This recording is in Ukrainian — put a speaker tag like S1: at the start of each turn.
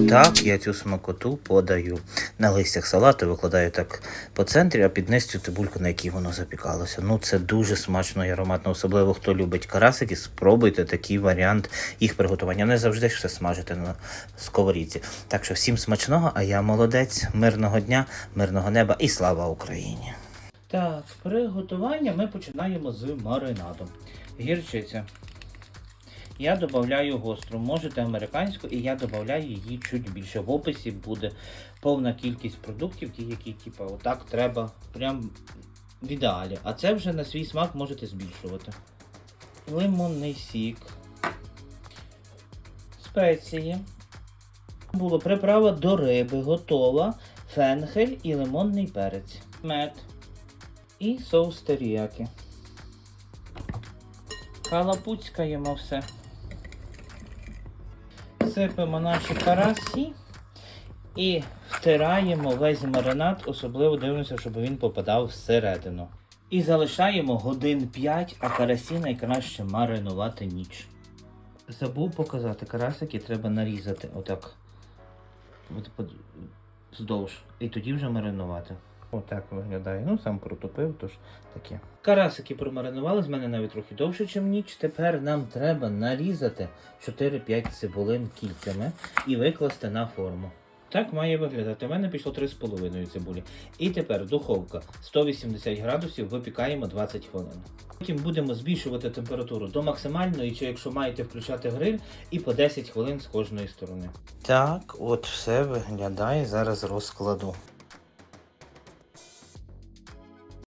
S1: Отак я цю смакоту подаю. На листях салату викладаю так по центрі, а під низ цю цибульку, на якій воно запікалося. Ну це дуже смачно і ароматно. Особливо хто любить карасики, спробуйте такий варіант їх приготування. Не завжди все смажити на сковорідці. Так що всім смачного, а я молодець, мирного дня, мирного неба і слава Україні! Так, приготування ми починаємо з маринадом. Гірчиця. Я додаю гостру, можете американську, і я додаю її чуть більше. В описі буде повна кількість продуктів, ті, які типу, отак треба прям в ідеалі. А це вже на свій смак можете збільшувати. Лимонний сік. Спеції. Було приправа до риби, готова. Фенхель і лимонний перець. Мед. І соус теріяки. Калапуцькаємо все. Сипемо наші карасі і втираємо весь маринад, особливо дивимося, щоб він попадав всередину. І залишаємо годин 5, а карасі найкраще маринувати ніч. Забув показати, карасики треба нарізати отак. От Вздовж. І тоді вже маринувати. Отак виглядає. Ну, сам протопив, тож таке. Карасики промаринували, з мене навіть трохи довше, ніж ніч. Тепер нам треба нарізати 4-5 цибулин кільцями і викласти на форму. Так має виглядати. У мене пішло 3,5 цибулі. І тепер духовка 180 градусів випікаємо 20 хвилин. Потім будемо збільшувати температуру до максимальної, чи якщо маєте включати гриль, і по 10 хвилин з кожної сторони. Так, от все виглядає зараз розкладу.